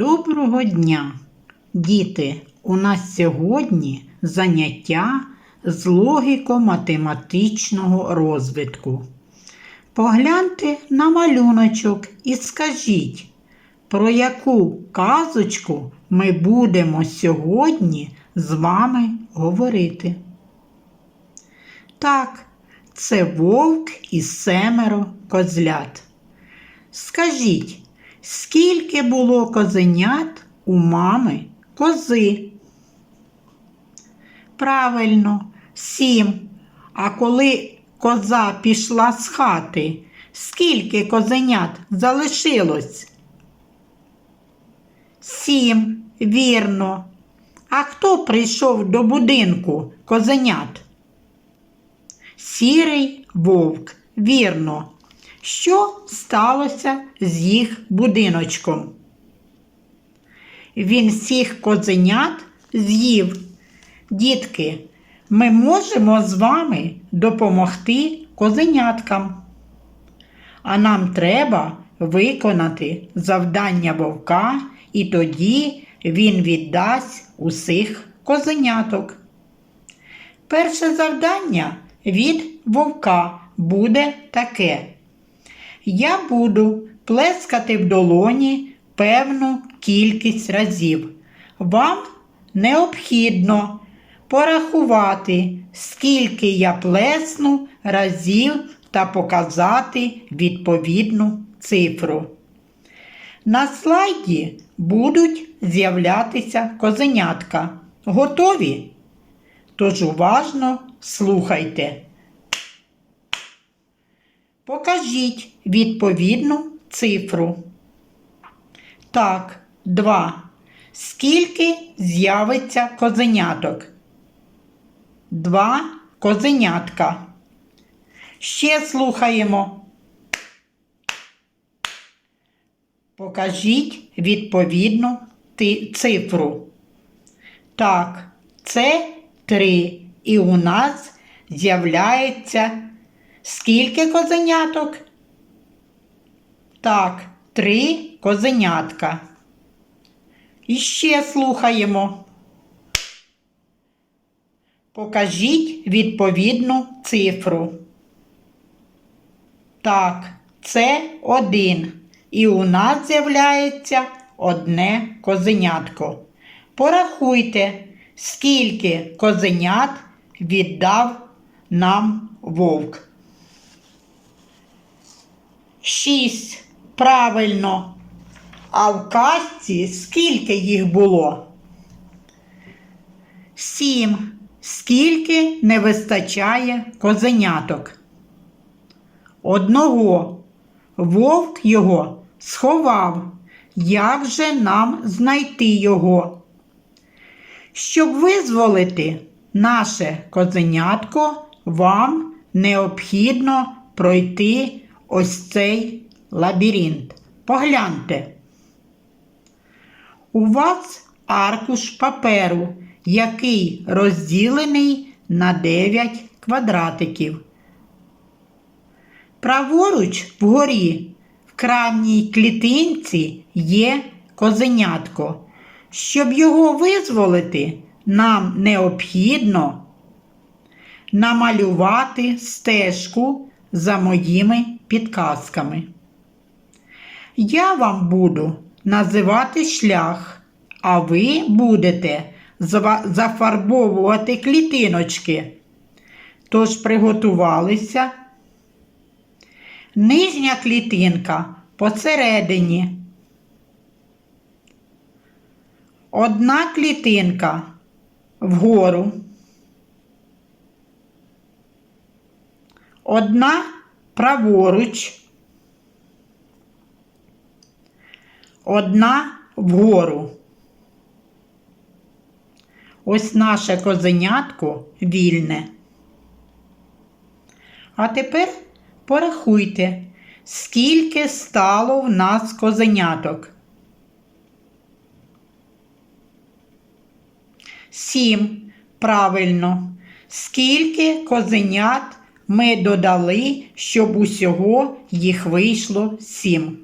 Доброго дня, діти! У нас сьогодні заняття з логіко-математичного розвитку. Погляньте на малюночок і скажіть, про яку казочку ми будемо сьогодні з вами говорити. Так, це вовк і семеро козлят. Скажіть, скільки було козенят у мами кози? Правильно, сім. А коли коза пішла з хати, скільки козенят залишилось? Сім, вірно. А хто прийшов до будинку козенят? Сірий вовк, вірно. Що сталося з їх будиночком? Він всіх козенят з'їв. Дітки, ми можемо з вами допомогти козеняткам. А нам треба виконати завдання вовка, і тоді він віддасть усіх козеняток. Перше завдання від вовка буде таке. Я буду плескати в долоні певну кількість разів. Вам необхідно порахувати, скільки я плесну разів та показати відповідну цифру. На слайді будуть з'являтися козенятка. Готові? Тож уважно слухайте. Покажіть відповідну цифру. Так, 2. Скільки з'явиться козеняток? Два козенятка. Ще слухаємо. Покажіть відповідну цифру. Так, це 3. І у нас з'являється скільки козеняток? Так, три козенятка. І ще слухаємо. Покажіть відповідну цифру. Так, це один. І у нас з'являється одне козенятко. Порахуйте, скільки козенят віддав нам вовк. Шість. Правильно. А в казці скільки їх було? Сім. Скільки не вистачає козеняток? Одного. Вовк його сховав. Як же нам знайти його? Щоб визволити наше козенятко, вам необхідно пройти ось цей лабіринт. Погляньте. У вас аркуш паперу, який розділений на 9 квадратиків. Праворуч вгорі в крайній клітинці є козенятко. Щоб його визволити, нам необхідно намалювати стежку за моїми підказками. Я вам буду називати шлях, а ви будете зафарбовувати клітиночки. Тож приготувалися. Нижня клітинка посередині. Одна клітинка вгору. Одна праворуч. Одна вгору. Ось наше козенятко вільне. А тепер порахуйте, скільки стало в нас козеняток. Сім. Правильно. Скільки козенят ми додали, щоб усього їх вийшло сім.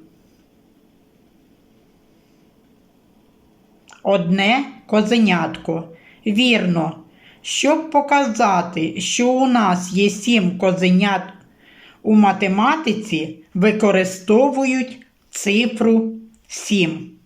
одне козенятко. Вірно, щоб показати, що у нас є сім козенят у математиці, використовують цифру 7.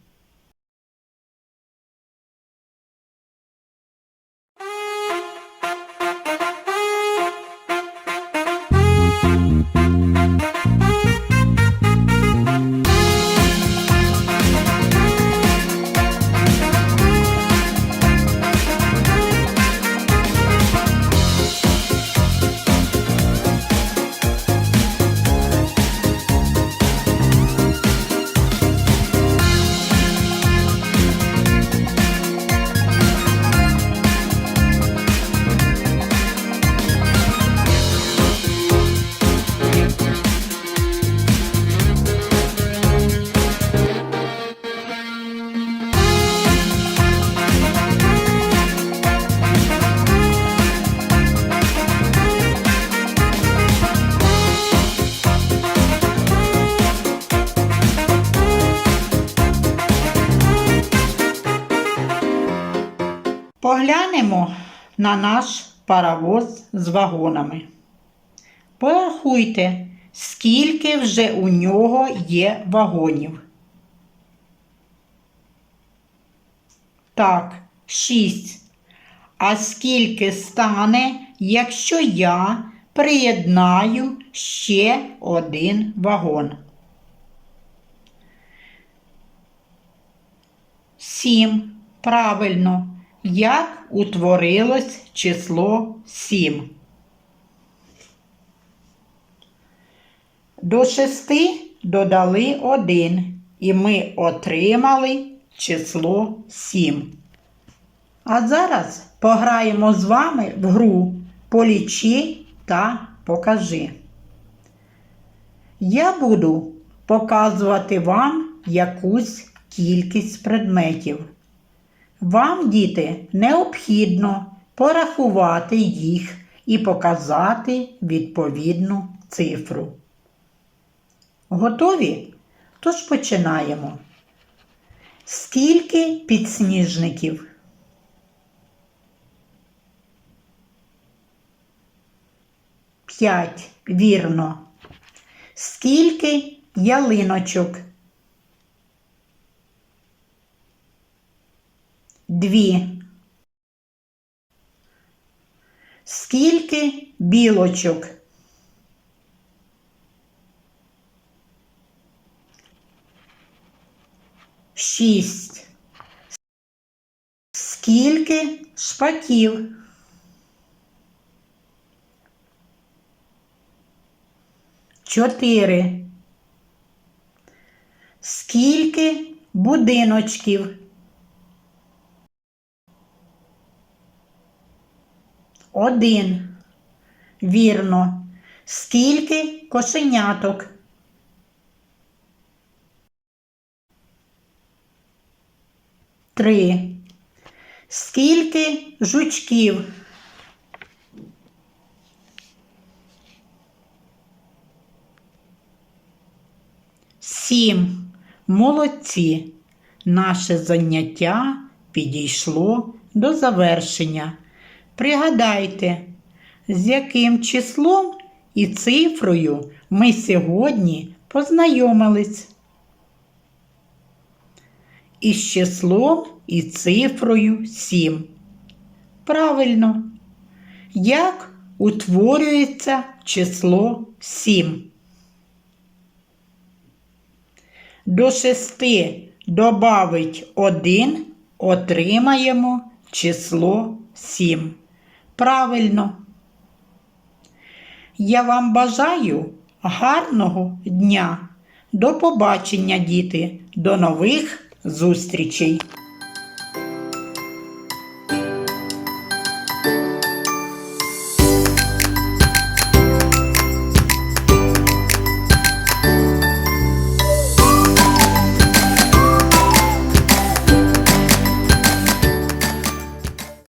На наш паровоз з вагонами. Порахуйте, скільки вже у нього є вагонів. Так, шість. А скільки стане, якщо я приєднаю ще один вагон? Сім. Правильно. Як утворилось число 7? До 6 додали 1, і ми отримали число 7. А зараз пограємо з вами в гру Полічи та покажи. Я буду показувати вам якусь кількість предметів. Вам, діти, необхідно порахувати їх і показати відповідну цифру. Готові? Тож починаємо. Скільки підсніжників? П'ять. Вірно. Скільки ялиночок? Дві. Скільки білочок? Шість. Скільки шпаків? Чотири. Скільки будиночків? Один. Вірно. Скільки кошеняток? Три. Скільки жучків? Сім. Молодці. Наше заняття підійшло до завершення. Пригадайте, з яким числом і цифрою ми сьогодні познайомились. Із числом і цифрою 7. Правильно. Як утворюється число 7? До 6 добавить 1, отримаємо число 7. Правильно. Я вам бажаю гарного дня. До побачення, діти, до нових зустрічей!